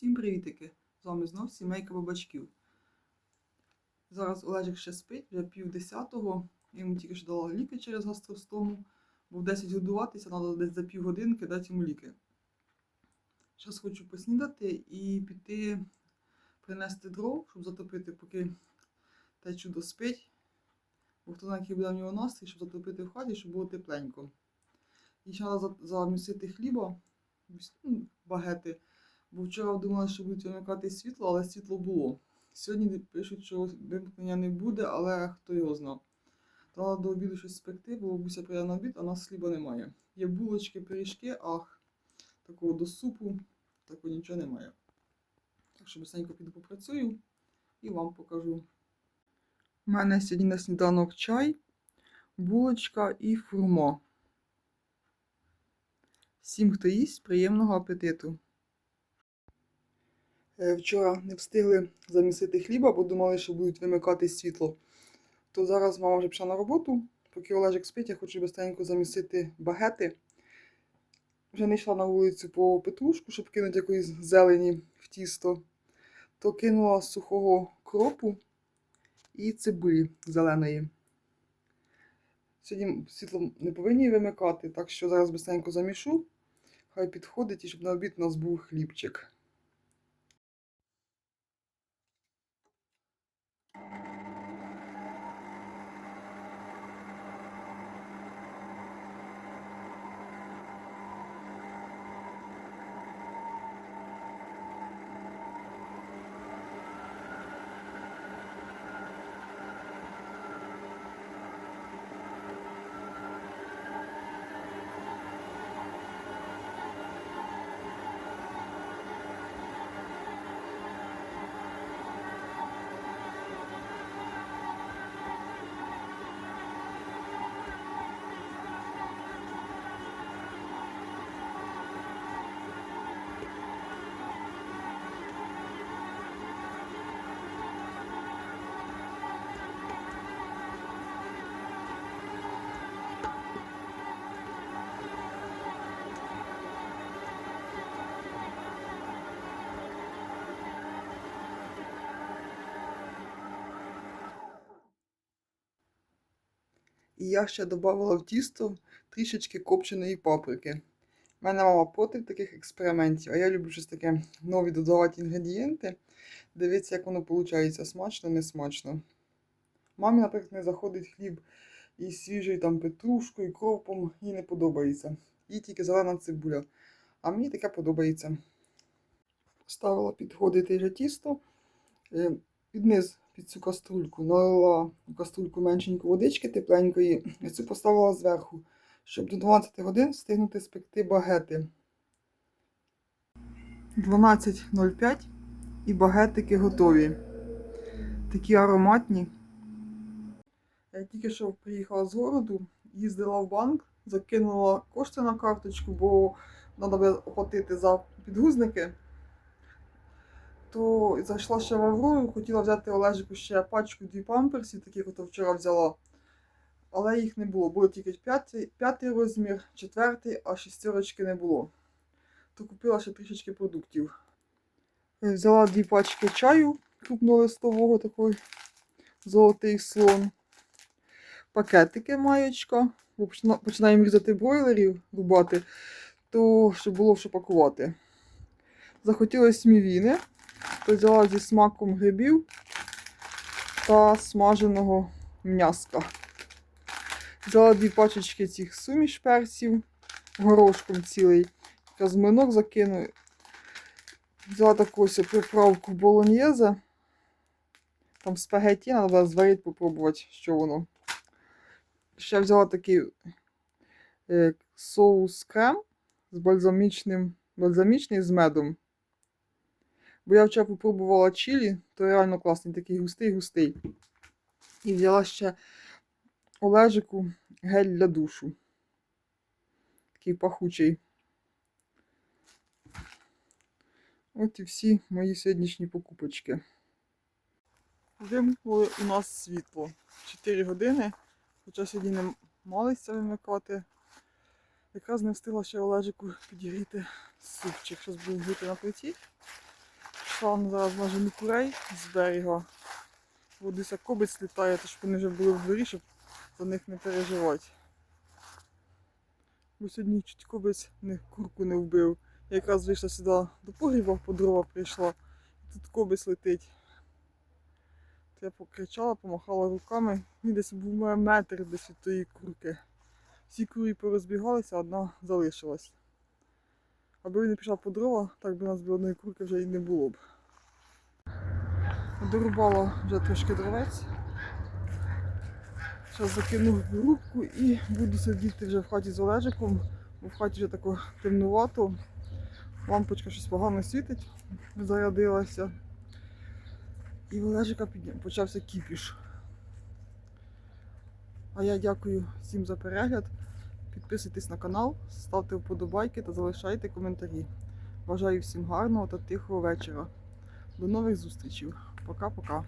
Всім привітики! З вами знов сімейка бабачків. Зараз Олежик ще спить, вже пів десятого. Йому тільки що дала ліки через гастростому, бо в 10 годуватися, треба десь за пів годинки дати йому ліки. Зараз хочу поснідати і піти принести дров, щоб затопити, поки те чудо спить. Бо хто знає, який буде в нього настрій, щоб затопити в хаті, щоб було тепленько. І ще треба замісити хліба, ну, багети. Бо вчора думали, що будуть вимикати світло, але світло було. Сьогодні пишуть, що вимкнення не буде, але хто його знав. Треба до обіду щось спекти, бо бабуся прийде на обід, а нас хліба немає. Є булочки, пиріжки, ах, такого до супу, такого нічого немає. Так що быстренько піду попрацюю і вам покажу. У мене сьогодні на сніданок чай, булочка і фурмо. Всім, хто їсть, приємного апетиту! Е, Вчора не встигли замісити хліба, бо думали, що будуть вимикати світло. То зараз мама вже пішла на роботу. Поки Олежик спить, я хочу швидко замісити багети. Вже не йшла на вулицю по петрушку, щоб кинути якоїсь зелені в тісто. То кинула сухого кропу і цибулі зеленої. Сьогодні світло не повинні вимикати, так що зараз швидко замішу. Хай підходить і щоб на обід у нас був хлібчик. І я ще додавала в тісто трішечки копченої паприки. У мене мама проти таких експериментів, а я люблю щось таке нові додавати інгредієнти. Дивіться, як воно виходить, смачно, не смачно. Мамі, наприклад, не заходить хліб із свіжою там петрушкою, кропом, їй не подобається. Їй тільки зелена цибуля. А мені таке подобається. Ставила підходити вже тісто. Е, Під цю каструльку налила в каструльку меншеньку водички тепленької і цю поставила зверху, щоб до 12 годин встигнути спекти багети. 12.05 і багетики готові. Такі ароматні. Я тільки що приїхала з городу, їздила в банк, закинула кошти на карточку, бо треба оплатити за підгузники то зайшла ще в Аврору, хотіла взяти Олежику ще пачку дві памперсів, таких от вчора взяла. Але їх не було. Було тільки п'ятий, п'ятий розмір, четвертий, а шістерочки не було. То купила ще трішечки продуктів. Взяла дві пачки чаю крупнолистового, такий золотий слон. Пакетики маєчка. Починаємо різати бройлерів, рубати, то щоб було що пакувати. Захотілося мівіни взяла зі смаком грибів та смаженого м'яска. Взяла дві пачечки цих суміш перців, горошком цілий. Казминок закину. Взяла таку ось приправку болоньєзе. Там спагетті, треба зварити, попробувати, що воно. Ще взяла такий е, соус крем з бальзамічним, бальзамічний з медом. Бо я вчора попробувала чилі, то реально класний, такий густий-густий. І взяла ще Олежику гель для душу. Такий пахучий. От і всі мої сьогоднішні покупочки. Вимкнули у нас світло. 4 години. Хоча сьогодні не малися вимикати. Якраз не встигла ще Олежику підігріти супчик. Щось буду гріти на плиті. Руслан зараз нажену курей з берега. Бо десь кобець літає, то щоб вони вже були в дворі, щоб за них не переживати. Бо сьогодні чуть кобець не курку не вбив. Я якраз вийшла сюди до погріба, по дрова прийшла. І тут кобець летить. Я покричала, помахала руками. Він десь був метр десь від тої курки. Всі курі порозбігалися, а одна залишилась. Аби він не пішов по дрова, так би у нас би одної курки вже і не було б. Дорубала вже трошки дровець. Зараз закину рубку і буду сидіти вже в хаті з Олежиком, бо в хаті вже тако темнувато. Лампочка щось погано світить, зарядилася. І в Олежика почався кіпіш. А я дякую всім за перегляд. Підписуйтесь на канал, ставте вподобайки та залишайте коментарі. Бажаю всім гарного та тихого вечора. До нових зустрічей. Пока-пока.